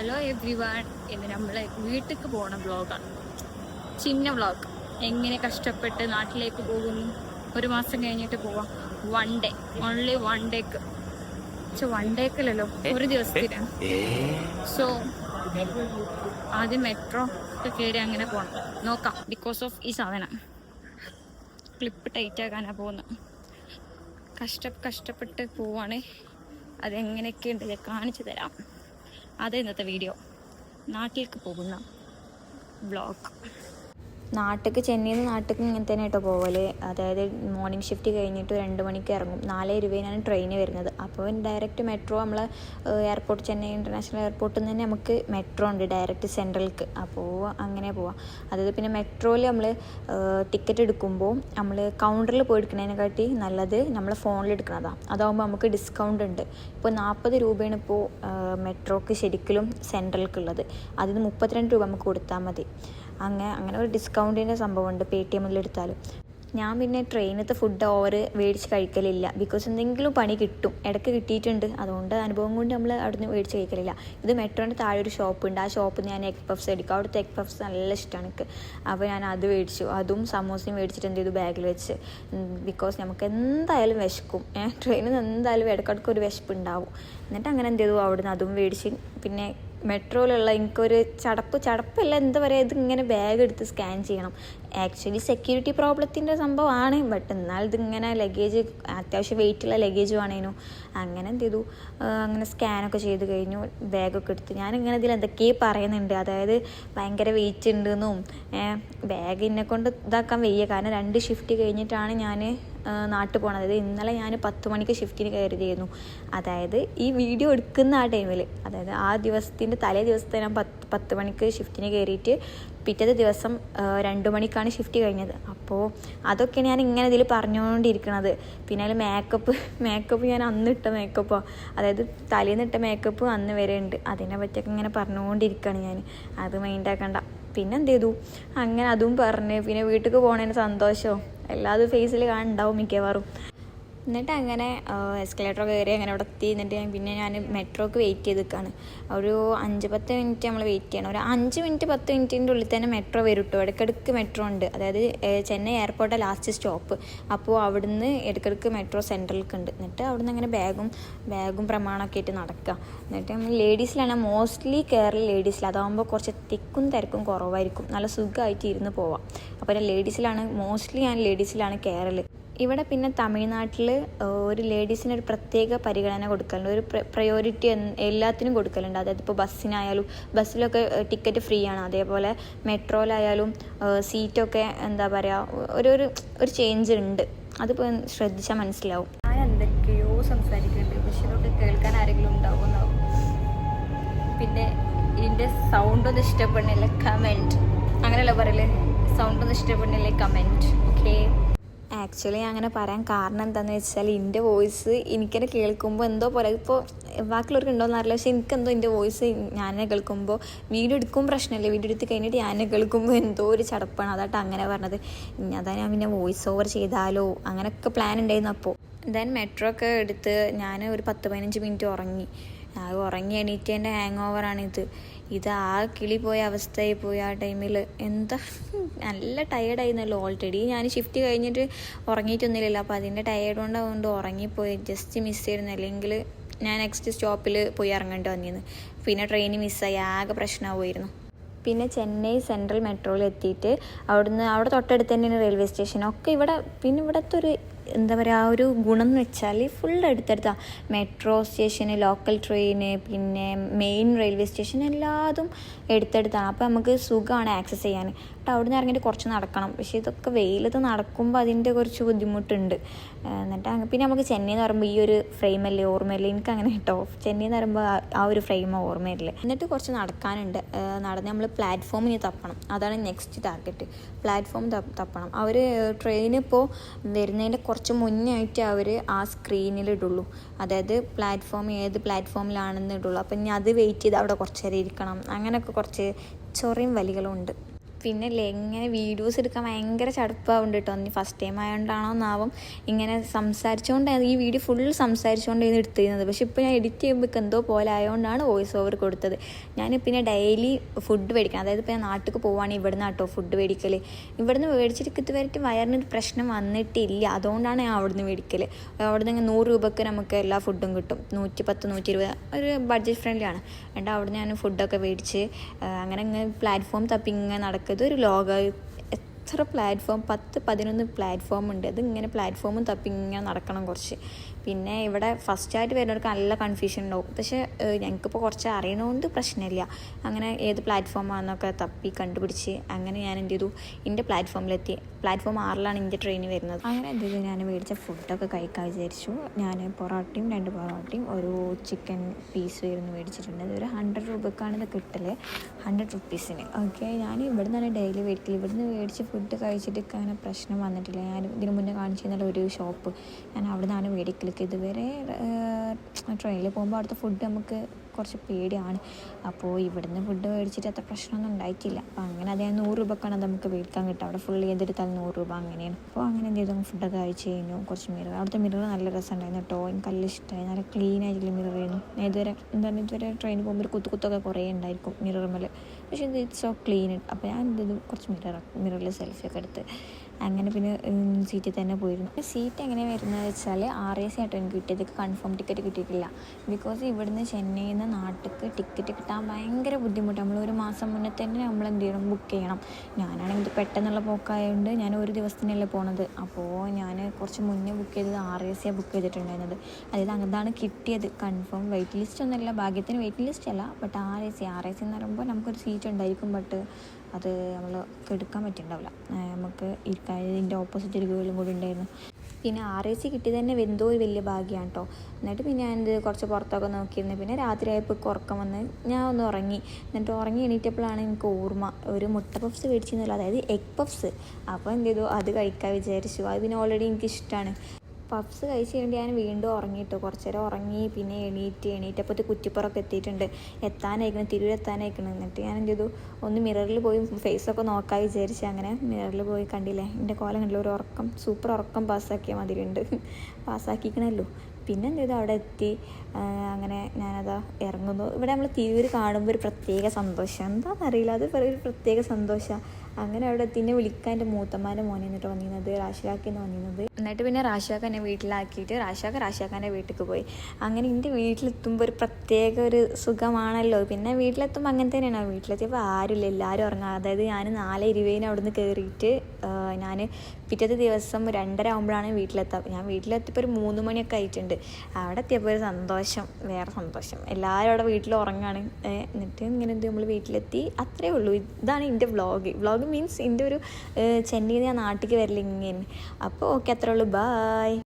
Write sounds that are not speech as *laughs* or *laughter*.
Hello every one ഇന്ന് നമ്മൾ വീട്ടിലേക്ക് പോണ ബ്ലോഗാണ് ചിന്ന ബ്ലോഗ് എങ്ങനെ കഷ്ടപ്പെട്ട് നാട്ടിലേക്ക് പോകുന്നു? ഒരു മാസം കഴിഞ്ഞിട്ട് പോവാം. വൺ ഡേ ഓൺലി വൺ ഡേക്ക് പക്ഷെ വൺ ഡേക്കല്ലല്ലോ ഒരു ദിവസത്തിന് സോ ആദ്യം മെട്രോ ഒക്കെ കയറി അങ്ങനെ പോകണം നോക്കാം. ബിക്കോസ് ഓഫ് ഈ സാധനം. ക്ലിപ്പ് ടൈറ്റ് ആക്കാനാണ് പോകുന്നത് കഷ്ട കഷ്ടപ്പെട്ട് പോവാണ്. അതെങ്ങനെയൊക്കെ ഉണ്ട് കാണിച്ചു തരാം. അത് ഇന്നത്തെ വീഡിയോ. നാട്ടിലേക്ക് പോകുന്ന വ്ളോഗ് നാട്ടിലേക്ക് ചെന്നൈയിൽ നിന്ന് നാട്ടിലേക്ക് ഇങ്ങനെ തന്നെ കേട്ടോ പോകലേ അതായത് മോർണിംഗ് ഷിഫ്റ്റ് കഴിഞ്ഞിട്ട് രണ്ട് മണിക്ക് ഇറങ്ങും. നാല് ഇരുപതിനാണ് ട്രെയിൻ വരുന്നത്. അപ്പോൾ ഡയറക്റ്റ് മെട്രോ നമ്മൾ എയർപോർട്ട് ചെന്നൈ ഇന്റർനാഷണൽ എയർപോർട്ടിൽ നിന്ന് തന്നെ നമുക്ക് മെട്രോ ഉണ്ട് ഡയറക്റ്റ് സെൻട്രലിലേക്ക് അപ്പോൾ അങ്ങനെ പോവാം. അതായത് പിന്നെ മെട്രോയിൽ നമ്മൾ ടിക്കറ്റ് എടുക്കുമ്പോൾ നമ്മൾ കൗണ്ടറിൽ പോയി എടുക്കുന്നതിനെക്കാട്ടി നല്ലത് നമ്മൾ ഫോണിൽ എടുക്കുന്നതാണ് അതാകുമ്പോൾ നമുക്ക് ഡിസ്കൗണ്ട് ഉണ്ട്. ഇപ്പോൾ നാൽപ്പത് രൂപയാണ് ഇപ്പോൾ മെട്രോക്ക് ശരിക്കും സെൻട്രലിലേക്കുള്ളത് അതിന് മുപ്പത്തിരണ്ട് രൂപ നമുക്ക് കൊടുത്താൽ മതി. അങ്ങനെ അങ്ങനെ ഒരു ഡിസ്കൗണ്ടിന്റെ സംഭവമുണ്ട് പേ ടി എമ്മിൽ എടുത്താലും. ഞാൻ പിന്നെ ട്രെയിനത്തെ ഫുഡ് ഓവർ മേടിച്ച് കഴിക്കലില്ല. ബിക്കോസ് എന്തെങ്കിലും പണി കിട്ടും. ഇടയ്ക്ക് കിട്ടിയിട്ടുണ്ട്. അതുകൊണ്ട് അനുഭവം കൊണ്ട് നമ്മൾ അവിടുന്ന് മേടിച്ച് കഴിക്കലില്ല. ഇത് മെട്രോന്റെ താഴെ ഒരു ഷോപ്പ് ഉണ്ട്. ആ ഷോപ്പിൽ ഞാൻ എഗ് പഫ്സ് എടുക്കും. അവിടുത്തെ എഗ് പഫ്സ് നല്ല ഇഷ്ടമാണ് എനിക്ക്. അപ്പോൾ ഞാൻ അത് മേടിച്ചു. അതും സമോസയും മേടിച്ചിട്ട് എന്ത് ചെയ്തു? ബാഗിൽ വെച്ച്. ബിക്കോസ് നമുക്ക് എന്തായാലും വിശക്കും. ട്രെയിനിൽ നിന്ന് എന്തായാലും ഇടയ്ക്കിടയ്ക്ക് ഒരു വിശപ്പ് ഉണ്ടാവും. എന്നിട്ട് അങ്ങനെ എന്ത് ചെയ്തു? അവിടുന്ന് അതും മേടിച്ച്. പിന്നെ മെട്രോയിലുള്ള എനിക്കൊരു ചടപ്പ് ചടപ്പല്ല എന്താ പറയുക ഇതിങ്ങനെ ബാഗ് എടുത്ത് സ്കാൻ ചെയ്യണം. ആക്ച്വലി സെക്യൂരിറ്റി പ്രോബ്ലത്തിന്റെ സംഭവമാണ്. ബട്ട് എന്നാൽ ഇതിങ്ങനെ ലഗേജ് അത്യാവശ്യം വെയിറ്റുള്ള ലഗേജ് വേണേനു. അങ്ങനെ എന്ത് ചെയ്തു? അങ്ങനെ സ്കാനൊക്കെ ചെയ്ത് കഴിഞ്ഞു. ബാഗൊക്കെ എടുത്തു. ഞാനിങ്ങനെ ഇതിൽ എന്തൊക്കെയോ പറയുന്നുണ്ട്. അതായത് ഭയങ്കര വെയിറ്റ് ഉണ്ടെന്നും ബാഗ് എന്നെ കൊണ്ട് ഇതാക്കാൻ വയ്യ. കാരണം രണ്ട് ഷിഫ്റ്റ് കഴിഞ്ഞിട്ടാണ് ഞാൻ നാട്ടിൽ പോകണത് അതായത് ഇന്നലെ ഞാൻ പത്ത് മണിക്ക് ഷിഫ്റ്റിന് കയറിയിരുന്നു അതായത് ഈ വീഡിയോ എടുക്കുന്ന ആ ടൈമിൽ അതായത് ആ ദിവസത്തിന്റെ തലേ ദിവസത്തെ ഞാൻ പത്ത് പത്ത് മണിക്ക് ഷിഫ്റ്റിന് കയറിയിട്ട് പിറ്റത്തെ ദിവസം രണ്ട് മണിക്കാണ് ഷിഫ്റ്റ് കഴിഞ്ഞത്. അപ്പോൾ അതൊക്കെ ഞാൻ ഇങ്ങനെ ഇതിൽ പറഞ്ഞുകൊണ്ടിരിക്കണത് പിന്നെ അതിൽ മേക്കപ്പ് മേക്കപ്പ് ഞാൻ അന്ന് ഇട്ട മേക്കപ്പാണ് അതായത് തലേന്ന് ഇട്ട മേക്കപ്പ് അന്ന് വരെ ഉണ്ട്. അതിനെ പറ്റിയൊക്കെ ഇങ്ങനെ പറഞ്ഞുകൊണ്ടിരിക്കുകയാണ് ഞാൻ അത് മൈൻഡാക്കണ്ട പിന്നെ എന്ത് ചെയ്തു? അങ്ങനെ അതും പറഞ്ഞ്. പിന്നെ വീട്ടിൽ പോകണതിന് സന്തോഷവും എല്ലാതും ഫേസിൽ കാണുന്നുണ്ടാവും മിക്കവാറും. എന്നിട്ട് അങ്ങനെ എസ്കലേറ്റർ കയറി അങ്ങനെ അവിടെ എത്തി. എന്നിട്ട് ഞാൻ പിന്നെ ഞാൻ മെട്രോക്ക് വെയിറ്റ് ചെയ്ത് നിൽക്കുകയാണ് ഒരു അഞ്ച് പത്ത് മിനിറ്റ് നമ്മൾ വെയിറ്റ് ചെയ്യണം. ഒരു അഞ്ച് മിനിറ്റ് പത്ത് മിനിറ്റിന്റെ ഉള്ളിൽ തന്നെ മെട്രോ വരും കേട്ടോ ഇടയ്ക്കിടയ്ക്ക് മെട്രോ ഉണ്ട്. അതായത് ചെന്നൈ എയർപോർട്ടിലെ ലാസ്റ്റ് സ്റ്റോപ്പ് അപ്പോൾ അവിടുന്ന് ഇടയ്ക്കിടയ്ക്ക് മെട്രോ സെൻട്രലിലേക്ക് ഉണ്ട്. എന്നിട്ട് അവിടുന്ന് അങ്ങനെ ബാഗും ബാഗും പ്രമാണമൊക്കെ ആയിട്ട് നടക്കുക എന്നിട്ട് നമ്മൾ ലേഡീസിലാണ് മോസ്റ്റ്ലി കേരള ലേഡീസിൽ അതാകുമ്പോൾ കുറച്ച് തിക്കും തിരക്കും കുറവായിരിക്കും. നല്ല സുഖമായിട്ട് ഇരുന്ന് പോവാം. അപ്പോൾ ലേഡീസിലാണ് മോസ്റ്റ്ലി ഞാൻ ലേഡീസിലാണ് കയറൽ ഇവിടെ പിന്നെ തമിഴ്നാട്ടിൽ ഒരു ലേഡീസിന് ഒരു പ്രത്യേക പരിഗണന കൊടുക്കലുണ്ട്. ഒരു പ്രയോറിറ്റി എല്ലാത്തിനും കൊടുക്കലുണ്ട്. അതായത് ഇപ്പോൾ ബസ്സിനായാലും ബസ്സിലൊക്കെ ടിക്കറ്റ് ഫ്രീ ആണ് അതേപോലെ മെട്രോയിലായാലും സീറ്റൊക്കെ എന്താ പറയുക ഒരു ഒരു ഒരു ചേഞ്ച് ഉണ്ട്. അതിപ്പോൾ ശ്രദ്ധിച്ചാൽ മനസ്സിലാവും. ഞാൻ എന്തൊക്കെയോ സംസാരിക്കുന്നുണ്ട്. പക്ഷെ കേൾക്കാൻ ആരെങ്കിലും ഉണ്ടാവുമെന്നാവും പിന്നെ ഇതിന്റെ സൗണ്ട് ഒന്നും ഇഷ്ടപ്പെടുന്നില്ല കമന്റ് അങ്ങനെയല്ല പറയൽ. സൗണ്ട് ഒന്നും ഇഷ്ടപ്പെടുന്നില്ല കമന്റ് ഓക്കേ ആക്ച്വലി അങ്ങനെ പറയാൻ കാരണം എന്താണെന്ന് വെച്ചാൽ എന്റെ വോയിസ് എനിക്കെന്നെ കേൾക്കുമ്പോൾ എന്തോ പോലെ ഇപ്പോൾ ബാക്കിയുള്ളവർക്ക് ഉണ്ടോയെന്ന് അറിയില്ല. പക്ഷേ എനിക്കെന്തോ എന്റെ വോയിസ് ഞാനെ കേൾക്കുമ്പോൾ വീഡിയോ എടുക്കും പ്രശ്നമില്ല. വീഡിയോ എടുത്ത് കഴിഞ്ഞിട്ട് ഞാനെ കേൾക്കുമ്പോൾ എന്തോ ഒരു ചടപ്പാണ്. അതായിട്ട് അങ്ങനെ പറഞ്ഞത്. ഇനി അതാ ഞാൻ പിന്നെ വോയിസ് ഓവർ ചെയ്താലോ? അങ്ങനെയൊക്കെ പ്ലാൻ ഉണ്ടായിരുന്നു അപ്പോൾ ദെൻ മെട്രോ ഒക്കെ എടുത്ത് ഞാൻ ഒരു പത്ത് പതിനഞ്ച് മിനിറ്റ് ഉറങ്ങി. ആ ഉറങ്ങി എണീറ്റതിന്റെ ഹാങ് ഓവറാണിത് ഇത്. ആ കിളി പോയ അവസ്ഥയായി പോയി ആ ടൈമിൽ എന്താ? നല്ല ടയേർഡായിരുന്നല്ലോ ഓൾറെഡി ഞാൻ ഷിഫ്റ്റ് കഴിഞ്ഞിട്ട് ഉറങ്ങിയിട്ടൊന്നുമില്ലല്ലോ. അപ്പോൾ അതിന്റെ ടയേർഡ് കൊണ്ട് അതുകൊണ്ട് ഉറങ്ങിപ്പോയി. ജസ്റ്റ് മിസ് ചെയ്തിരുന്നു അല്ലെങ്കിൽ ഞാൻ നെക്സ്റ്റ് സ്റ്റോപ്പിൽ പോയി ഇറങ്ങേണ്ടി വന്നിരുന്നു. പിന്നെ ട്രെയിൻ മിസ്സായി ആകെ പ്രശ്നമാവുമായിരുന്നു. പിന്നെ ചെന്നൈ സെൻട്രൽ മെട്രോയിൽ എത്തിയിട്ട് അവിടുന്ന് അവിടെ തൊട്ടടുത്ത് തന്നെയാണ് റെയിൽവേ സ്റ്റേഷൻ ഒക്കെ ഇവിടെ പിന്നെ ഇവിടുത്തെ ഒരു എന്താ പറയുക ആ ഒരു ഗുണം എന്ന് വെച്ചാൽ ഫുൾ അടുത്തടുത്താ മെട്രോ സ്റ്റേഷന് ലോക്കൽ ട്രെയിന് പിന്നെ മെയിൻ റെയിൽവേ സ്റ്റേഷൻ എല്ലാതും എടുത്തെടുത്താണ്. അപ്പോൾ നമുക്ക് സുഖമാണ് ആക്സസ് ചെയ്യാൻ അപ്പോൾ അവിടെ നിന്ന് ഇറങ്ങിയിട്ട് കുറച്ച് നടക്കണം. പക്ഷേ ഇതൊക്കെ വെയിലത്ത് നടക്കുമ്പോൾ അതിന്റെ കുറച്ച് ബുദ്ധിമുട്ടുണ്ട്. എന്നിട്ട് പിന്നെ നമുക്ക് ചെന്നൈ എന്ന് പറയുമ്പോൾ ഈ ഒരു ഫ്രെയിമല്ലേ ഓർമ്മയില്ല? എനിക്ക് അങ്ങനെ കേട്ടോ ചെന്നൈ എന്ന് പറയുമ്പോൾ ആ ഒരു ഫ്രെയിം ഓർമ്മയില്ല? എന്നിട്ട് കുറച്ച് നടക്കാനുണ്ട്. നടന്ന് നമ്മൾ പ്ലാറ്റ്ഫോമിന് തപ്പണം. അതാണ് നെക്സ്റ്റ് ടാർഗറ്റ് പ്ലാറ്റ്ഫോം തപ്പണം. അവർ ട്രെയിൻ ഇപ്പോൾ വരുന്നതിന്റെ കുറച്ച് മുന്നേ ആയിട്ട് അവർ ആ സ്ക്രീനിൽ ഇടുള്ളൂ. അതായത് പ്ലാറ്റ്ഫോം ഏത് പ്ലാറ്റ്ഫോമിലാണെന്ന് ഇടുള്ളൂ. അപ്പം ഇനി അത് വെയിറ്റ് ചെയ്ത് അവിടെ കുറച്ച് നേരം ഇരിക്കണം. അങ്ങനെയൊക്കെ കുറച്ച് ചൊറിയും വലികളും ഉണ്ട്. പിന്നെ ഇങ്ങനെ വീഡിയോസ് എടുക്കാൻ ഭയങ്കര ചടുപ്പാവുണ്ട് കേട്ടോ. നീ ഫസ്റ്റ് ടൈം ആയതുകൊണ്ടാണോ എന്നാവും ഇങ്ങനെ സംസാരിച്ചുകൊണ്ടാണ് ഈ വീഡിയോ ഫുൾ സംസാരിച്ചുകൊണ്ടായിരുന്നു എടുത്തിരുന്നത്. പക്ഷേ ഇപ്പോൾ ഞാൻ എഡിറ്റ് ചെയ്യുമ്പോൾ എന്തോ പോലെ ആയതുകൊണ്ടാണ് വോയിസ് ഓവർ കൊടുത്തത്. ഞാൻ പിന്നെ ഡെയിലി ഫുഡ് മേടിക്കണം അതായത് ഇപ്പോൾ ഞാൻ നാട്ടിൽ പോവുകയാണെങ്കിൽ ഇവിടുന്ന് കേട്ടോ ഫുഡ് മേടിക്കൽ ഇവിടുന്ന് മേടിച്ചിട്ട് ഇതുവരെയായിട്ട് വയറിന് പ്രശ്നം വന്നിട്ടില്ല. അതുകൊണ്ടാണ് ഞാൻ അവിടുന്ന് മേടിക്കൽ അവിടുന്ന് നൂറ് രൂപയ്ക്ക് നമുക്ക് എല്ലാ ഫുഡും കിട്ടും. നൂറ്റി പത്ത് നൂറ്റി ഇരുപത് ഒരു ബഡ്ജറ്റ് ഫ്രണ്ട്ലി ആണ്. എന്നിട്ട് അവിടുന്ന് ഞാൻ ഫുഡൊക്കെ മേടിച്ച് അങ്ങനെ ഇങ്ങനെ പ്ലാറ്റ്ഫോം തപ്പി ഇങ്ങനെ നടക്കുന്നത് ഒരു ലോക എത്ര പ്ലാറ്റ്ഫോം പത്ത് പതിനൊന്ന് പ്ലാറ്റ്ഫോം ഉണ്ട്. അത് ഇങ്ങനെ പ്ലാറ്റ്ഫോമും തപ്പി ഇങ്ങനെ നടക്കണം കുറച്ച്. പിന്നെ ഇവിടെ ഫസ്റ്റ് ആയിട്ട് വരുന്നവർക്ക് നല്ല കൺഫ്യൂഷൻ ഉണ്ടാവും. പക്ഷേ ഞങ്ങൾക്കിപ്പോൾ കുറച്ച് അറിയണമെന്ന് പ്രശ്നമില്ല. അങ്ങനെ ഏത് പ്ലാറ്റ്ഫോമാണെന്നൊക്കെ തപ്പി കണ്ടുപിടിച്ച് അങ്ങനെ ഞാൻ എന്ത് ചെയ്തു? എന്റെ പ്ലാറ്റ്ഫോമിലെത്തി പ്ലാറ്റ്ഫോം ആറിലാണ് എന്റെ ട്രെയിൻ വരുന്നത്. അങ്ങനെ എന്ത് ചെയ്തു? ഞാൻ മേടിച്ച ഫുഡൊക്കെ കഴിക്കാൻ വിചാരിച്ചു. ഞാൻ പൊറോട്ടയും രണ്ട് പൊറോട്ടയും ഒരു ചിക്കൻ പീസ് വരുന്നു മേടിച്ചിട്ടുണ്ട്. അതൊരു ഹൺഡ്രഡ് രൂപക്കാണ് ഇത് കിട്ടൽ ഹൺഡ്രഡ് റുപ്പീസിന് ഓക്കെ ഞാൻ ഇവിടെ നിന്നാണ് ഡെയിലി മേടിക്കൽ ഇവിടുന്ന് മേടിച്ച് ഫുഡ് കഴിച്ചിട്ട് അങ്ങനെ പ്രശ്നം വന്നിട്ടില്ല. ഞാൻ ഇതിനു മുന്നേ കാണിച്ചിരുന്ന ഒരു ഷോപ്പ് ഞാൻ അവിടെ നിന്നാണ് മേടിക്കലൊക്കെ ഇതുവരെ ട്രെയിനിൽ പോകുമ്പോൾ അവിടുത്തെ ഫുഡ് നമുക്ക് കുറച്ച് പേടിയാണ്. അപ്പോൾ ഇവിടുന്ന് ഫുഡ് മേടിച്ചിട്ട് അത്ര പ്രശ്നമൊന്നും ഉണ്ടായിട്ടില്ല. അപ്പോൾ അങ്ങനെ അതായത് നൂറ് രൂപക്കാണ് അത് നമുക്ക് മേടിക്കാൻ കിട്ടുക. അവിടെ ഫുൾ ചെയ്തെടുത്താൽ നൂറ് രൂപ അങ്ങനെയാണ്. അപ്പോൾ അങ്ങനെ എന്ത് ചെയ്തു? ഫുഡൊക്കെ കഴിച്ച് കഴിഞ്ഞു. കുറച്ച് മിറർ അവിടുത്തെ മിറർ നല്ല രസമുണ്ടായിരുന്നു കേട്ടോ. എനിക്ക് നല്ല ഇഷ്ടമായി. നല്ല ക്ലീൻ ആയിട്ടുള്ള മിറർ ആയിരുന്നു. ഇതുവരെ എന്താണ് ഇതുവരെ ട്രെയിനിൽ പോകുമ്പോൾ ഒരു കുത്തു കുത്തൊക്കെ കുറേ ഉണ്ടായിരിക്കും മിറർ മേലെ പക്ഷേ ഇത് ഇറ്റ്സ് സോ ക്ലീൻ അപ്പോൾ ഞാൻ എന്ത് ചെയ്തു? കുറച്ച് മിറർ മിററിൽ സെൽഫിയൊക്കെ എടുത്ത് അങ്ങനെ പിന്നെ സീറ്റിൽ തന്നെ പോയിരുന്നു. സീറ്റ് എങ്ങനെ വരുന്നത് വെച്ചാൽ ആർ എ സി ആയിട്ട് എനിക്ക് കിട്ടിയത് കൺഫേം ടിക്കറ്റ് കിട്ടിയിട്ടില്ല. ബിക്കോസ് ഇവിടുന്ന് ചെന്നൈയിൽ നിന്ന് നാട്ടിലേക്ക് ടിക്കറ്റ് കിട്ടാൻ ഭയങ്കര ബുദ്ധിമുട്ട്. നമ്മൾ ഒരു മാസം മുന്നേ തന്നെ നമ്മൾ എന്ത് ചെയ്യണം? ബുക്ക് ചെയ്യണം. ഞാനാണെങ്കിൽ പെട്ടെന്നുള്ള പോക്കായതുകൊണ്ട് ഞാൻ ഒരു ദിവസത്തിനല്ലേ പോണത്. അപ്പോൾ ഞാൻ കുറച്ച് മുന്നേ ബുക്ക് ചെയ്തത് ആർ എ സിയാണ് ബുക്ക് ചെയ്തിട്ടുണ്ടായിരുന്നത്. അതായത് അതാണ് കിട്ടിയത്. കൺഫേം വെയിറ്റ് ലിസ്റ്റ് ഒന്നുമില്ല. ഭാഗ്യത്തിന് വെയിറ്റ് ലിസ്റ്റ് അല്ല. But R A C R A C എന്ന് പറയുമ്പോൾ നമുക്കൊരു സീറ്റ് ഉണ്ടായിരിക്കും. ബട്ട് അത് നമ്മൾ എടുക്കാൻ പറ്റിയിട്ടുണ്ടാവില്ല നമുക്ക് ഇതിന്റെ ഓപ്പോസിറ്റ് ഒരു ഗേളും കൂടി ഉണ്ടായിരുന്നു. പിന്നെ ആർ എ സി കിട്ടിയത് തന്നെ എന്തോ ഒരു വലിയ ഭാഗ്യമാണ് കേട്ടോ എന്നിട്ട് പിന്നെ ഞാനിത് കുറച്ച് പുറത്തൊക്കെ നോക്കിയിരുന്നു. പിന്നെ രാത്രിയായപ്പോൾ ഉറക്കം വന്ന് ഞാൻ ഒന്ന് ഉറങ്ങി. എന്നിട്ട് ഉറങ്ങി എണീറ്റപ്പോഴാണ് എനിക്ക് ഓർമ്മ. ഒരു മുട്ട പഫ്സ് മേടിച്ചിരുന്നില്ല. അതായത് എഗ് പഫ്സ് അപ്പോൾ എന്ത് ചെയ്തു? അത് കഴിക്കാൻ വിചാരിച്ചു. അത് പിന്നെ ഓൾറെഡി എനിക്ക് ഇഷ്ടമാണ് പഫ്സ് കഴിച്ച് കഴിഞ്ഞിട്ട് ഞാൻ വീണ്ടും ഉറങ്ങിയിട്ടു കുറച്ച് നേരം ഉറങ്ങി പിന്നെ എണീറ്റ് എണീറ്റപ്പോൾ കുറ്റിപ്പുറമൊക്കെ എത്തിയിട്ടുണ്ട്. എത്താനായിക്കണം തിരൂർ എത്താനായിക്കണം എന്നിട്ട് ഞാൻ എന്ത് ചെയ്തു? ഒന്ന് മിററിൽ പോയി ഫേസൊക്കെ നോക്കാൻ വിചാരിച്ച് അങ്ങനെ മിററിൽ പോയി കണ്ടില്ലേ? എന്റെ കോലം കണ്ടില്ല? ഒരു ഉറക്കം സൂപ്പർ ഉറക്കം പാസ്സാക്കിയ മാതിരി ഉണ്ട് *laughs* പാസ്സാക്കിക്കണല്ലോ. പിന്നെ എന്ത് ചെയ്തു? അവിടെ എത്തി. അങ്ങനെ ഞാനതാ ഇറങ്ങുന്നു. ഇവിടെ നമ്മൾ തിരൂർ കാണുമ്പോൾ ഒരു പ്രത്യേക സന്തോഷം. എന്താണെന്നറിയില്ല അത് ഒരു പ്രത്യേക സന്തോഷമാണ് അങ്ങനെ അവിടെ എത്തി എന്നെ വിളിക്കാൻ എന്റെ മൂത്തമ്മാന്റെ മോനെ എന്നിട്ട് വന്നിരുന്നത് റാഷിലാക്കിന്ന് വന്നിരുന്നത്. എന്നിട്ട് പിന്നെ റാഷിയാക്ക എന്നെ വീട്ടിലാക്കിയിട്ട് റാഷിയാക്ക റാഷിയാക്കാന്റെ വീട്ടിലേക്ക് പോയി. അങ്ങനെ എന്റെ വീട്ടിലെത്തുമ്പോൾ ഒരു പ്രത്യേക ഒരു സുഖമാണല്ലോ. പിന്നെ വീട്ടിലെത്തുമ്പോൾ അങ്ങനെ തന്നെയാണ്. വീട്ടിലെത്തിയപ്പോൾ ആരുമില്ല. എല്ലാവരും ഉറങ്ങാം അതായത് ഞാൻ നാല് ഇരുപതിന് അവിടുന്ന് കയറിയിട്ട് ഞാൻ പിറ്റത്തെ ദിവസം രണ്ടര ആകുമ്പോഴാണ് വീട്ടിലെത്താം. ഞാൻ വീട്ടിലെത്തിയപ്പോൾ ഒരു മൂന്ന് മണിയൊക്കെ ആയിട്ടുണ്ട്. അവിടെ എത്തിയപ്പോൾ ഒരു സന്തോഷം വേറെ സന്തോഷം. എല്ലാവരും അവിടെ വീട്ടിൽ ഉറങ്ങാണ്. എന്നിട്ട് ഇങ്ങനെ എന്ത് നമ്മൾ വീട്ടിലെത്തി. അത്രേ ഉള്ളൂ. ഇതാണ് എന്റെ വ്ളോഗ് വ്ളോഗ് മീൻസ് എന്റെ ഒരു ചെന്നൈയിൽ ഞാൻ നാട്ടിലേക്ക് വരലിങ്ങനെ. അപ്പോൾ ഓക്കെ അത്രേ ഉള്ളൂ. ബായ്